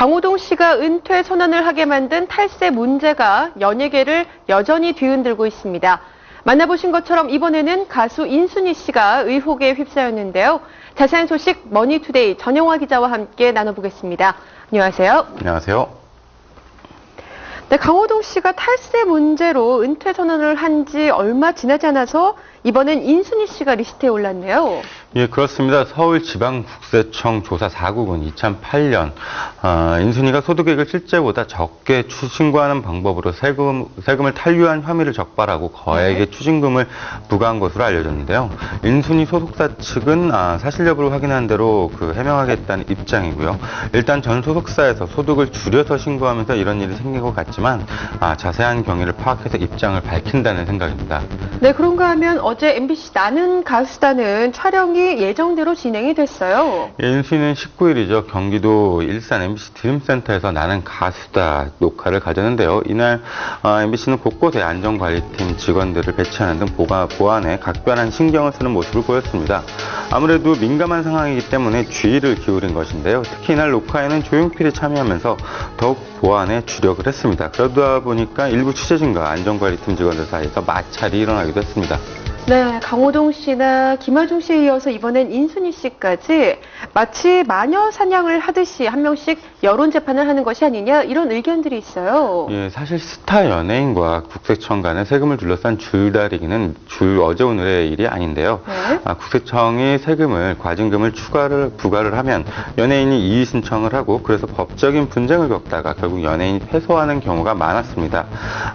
강호동 씨가 은퇴 선언을 하게 만든 탈세 문제가 연예계를 여전히 뒤흔들고 있습니다. 만나보신 것처럼 이번에는 가수 인순이 씨가 의혹에 휩싸였는데요. 자세한 소식 머니투데이 전영화 기자와 함께 나눠보겠습니다. 안녕하세요. 안녕하세요. 네, 강호동 씨가 탈세 문제로 은퇴 선언을 한 지 얼마 지나지 않아서 이번엔 인순이 씨가 리스트에 올랐네요. 예, 그렇습니다. 서울지방국세청 조사 4국은 2008년 어, 인순이가 소득액을 실제보다 적게 추- 신고하는 방법으로 세금, 세금을 탈류한 혐의를 적발하고 거액의 추징금을 부과한 것으로 알려졌는데요. 인순이 소속사 측은 아, 사실 여부를 확인한 대로 그 해명하겠다는 입장이고요. 일단 전 소속사에서 소득을 줄여서 신고하면서 이런 일이 생긴 것 같지만 아, 자세한 경위를 파악해서 입장을 밝힌다는 생각입니다. 네, 그런가 하면 어제 MBC 나는 가수다는 촬영이 예정대로 진행이 됐어요. 예, 인수는 19일이죠. 경기도 일산 MBC 드림센터에서 나는 가수다 녹화를 가졌는데요. 이날 어, MBC는 곳곳에 안전관리팀 직원들을 배치하는 등 보가, 보안에 각별한 신경을 쓰는 모습을 보였습니다. 아무래도 민감한 상황이기 때문에 주의를 기울인 것인데요. 특히 이날 녹화에는 조용필이 참여하면서 더욱 보안에 주력을 했습니다. 그러다 보니까 일부 취재진과 안전관리팀 직원들 사이에서 마찰이 일어나기도 했습니다. 네, 강호동 씨나 김하중 씨에 이어서 이번엔 인순이 씨까지 마치 마녀 사냥을 하듯이 한 명씩 여론 재판을 하는 것이 아니냐 이런 의견들이 있어요. 예, 사실 스타 연예인과 국세청 간의 세금을 둘러싼 줄다리기는 줄 어제 오늘의 일이 아닌데요. 네. 아, 국세청이 세금을 과징금을 추가를 부과를 하면 연예인이 이의 신청을 하고 그래서 법적인 분쟁을 겪다가 결국 연예인이 패소하는 경우가 많았습니다.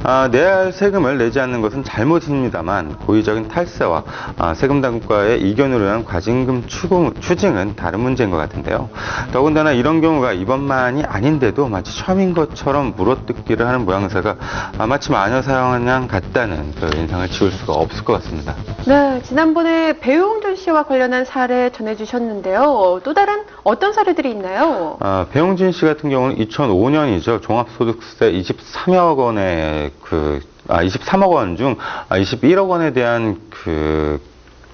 아, 내야 할 세금을 내지 않는 것은 잘못입니다만 고의적인 탈 세와 아, 세금 당국과의 이견으로 인한 과징금 추궁, 추징은 다른 문제인 것 같은데요. 더군다나 이런 경우가 이번만이 아닌데도 마치 처음인 것처럼 물어뜯기를 하는 모양새가 아, 마치 마녀 사냥 같다는 그 인상을 지울 수가 없을 것 같습니다. 네, 지난번에 배용준 씨와 관련한 사례 전해주셨는데요. 또 다른 어떤 사례들이 있나요? 아, 배용진 씨 같은 경우는 2005년이죠. 종합소득세 23억 원의 그, 아, 23억 원 중 21억 원에 대한 그,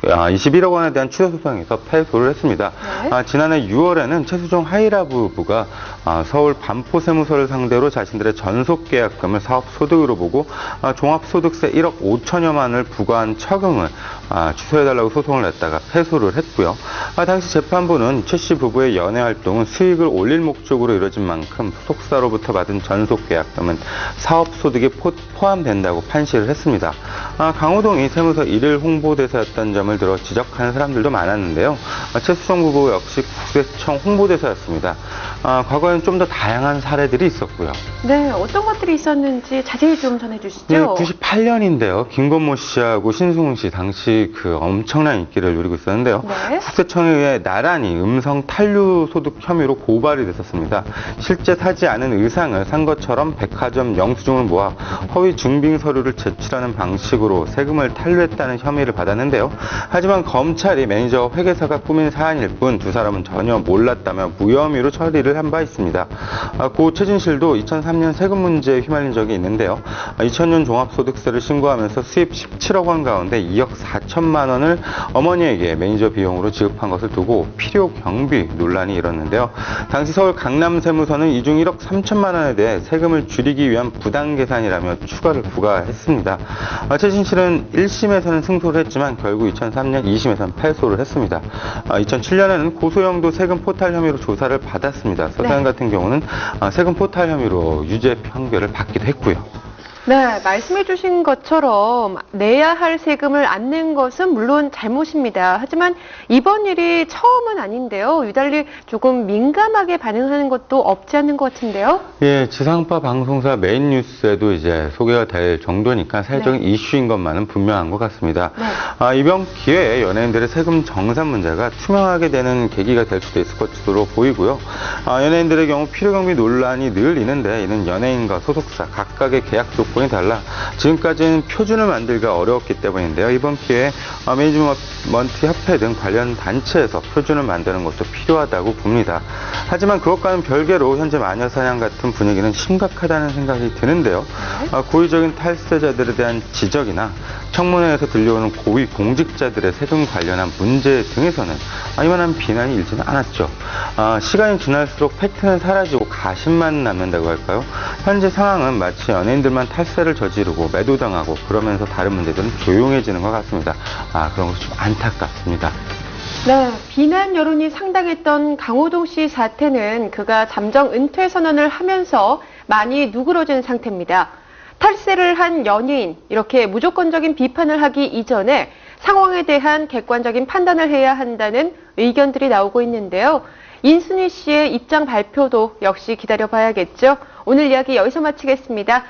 아, 21억 원에 대한 취소 소송에서 패소를 했습니다. 네. 아, 지난해 6월에는 최수종 하이라브 부가 아, 서울 반포세무서를 상대로 자신들의 전속 계약금을 사업 소득으로 보고 아, 종합소득세 1억 5천여만을 부과한 처금을 아, 취소해달라고 소송을 냈다가 패소를 했고요. 아, 당시 재판부는 최 씨 부부의 연애 활동은 수익을 올릴 목적으로 이뤄진 만큼 소속사로부터 받은 전속 계약금은 사업 소득에 포, 포함된다고 판시를 했습니다. 아, 강호동이 세무서 일일 홍보대사였던 점을 들어 지적하는 사람들도 많았는데요. 아, 최수정 부부 역시 국세청 홍보대사였습니다. 아, 과거에는 좀 더 다양한 사례들이 있었고요. 네, 어떤 것들이 있었는지 자세히 좀 전해주시죠. 네, 98년인데요. 김건모 씨하고 신승훈 씨 당시 그 엄청난 인기를 누리고 있었는데요. 네. 국세청에 의해 나란히 음성 탄류 소득 혐의로 고발이 됐었습니다. 실제 사지 않은 의상을 산 것처럼 백화점 영수증을 모아 허위 증빙 서류를 제출하는 방식으로 세금을 탄류했다는 혐의를 받았는데요. 하지만 검찰이 매니저 회계사가 꾸민 사안일 뿐 두 사람은 전혀 몰랐다며 무혐의로 처리를 한 바 있습니다. 아, 고 최진실도 2003년 세금 문제에 휘말린 적이 있는데요. 아, 2000년 종합소득세를 신고하면서 수입 17억 원 가운데 2억 4천만 원을 어머니에게 매니저 비용으로 지급한 것을 두고 필요 경비 논란이 일었는데요. 당시 서울 강남세무서는 이중 1억 3천만 원에 대해 세금을 줄이기 위한 부당 계산이라며 추가를 부과했습니다. 아, 최진실은 1심에서는 승소를 했지만 결국 2003년 2심에서는 패소를 했습니다. 2007년에는 고소영도 세금 포탈 혐의로 조사를 받았습니다. 서세현 네. 같은 경우는 아, 세금 포탈 혐의로 유죄 판결을 받기도 했고요. 네, 말씀해주신 것처럼 내야 할 세금을 안 낸 것은 물론 잘못입니다. 하지만 이번 일이 처음은 아닌데요. 유달리 조금 민감하게 반응하는 것도 없지 않는 것 같은데요. 예, 지상파 방송사 메인 뉴스에도 이제 소개가 될 정도니까 사회적인 이슈인 것만은 분명한 것 같습니다. 네. 아, 이번 기회에 연예인들의 세금 정산 문제가 투명하게 되는 계기가 될 수도 있을 것으로 보이고요. 아, 연예인들의 경우 필요경비 논란이 늘 있는데 이는 연예인과 소속사 각각의 계약 조건에 조건이 달라 지금까지는 표준을 만들기가 어려웠기 때문인데요. 이번 기회에 어, 매니지먼트 협회 등 관련 단체에서 표준을 만드는 것도 필요하다고 봅니다. 하지만 그것과는 별개로 현재 마녀 사냥 같은 분위기는 심각하다는 생각이 드는데요. 어, 고의적인 탈세자들에 대한 지적이나 청문회에서 들려오는 고위 공직자들의 세금 관련한 문제 등에서는 아, 이만한 비난이 일지는 않았죠. 아, 시간이 지날수록 팩트는 사라지고 가심만 남는다고 할까요? 현재 상황은 마치 연예인들만 탈세를 저지르고 매도당하고 그러면서 다른 문제들은 조용해지는 것 같습니다. 아, 그런 것이 좀 안타깝습니다. 네, 비난 여론이 상당했던 강호동 씨 사태는 그가 잠정 은퇴 선언을 하면서 많이 누그러진 상태입니다. 탈세를 한 연예인, 이렇게 무조건적인 비판을 하기 이전에 상황에 대한 객관적인 판단을 해야 한다는 의견들이 나오고 있는데요. 인순이 씨의 입장 발표도 역시 기다려봐야겠죠. 오늘 이야기 여기서 마치겠습니다.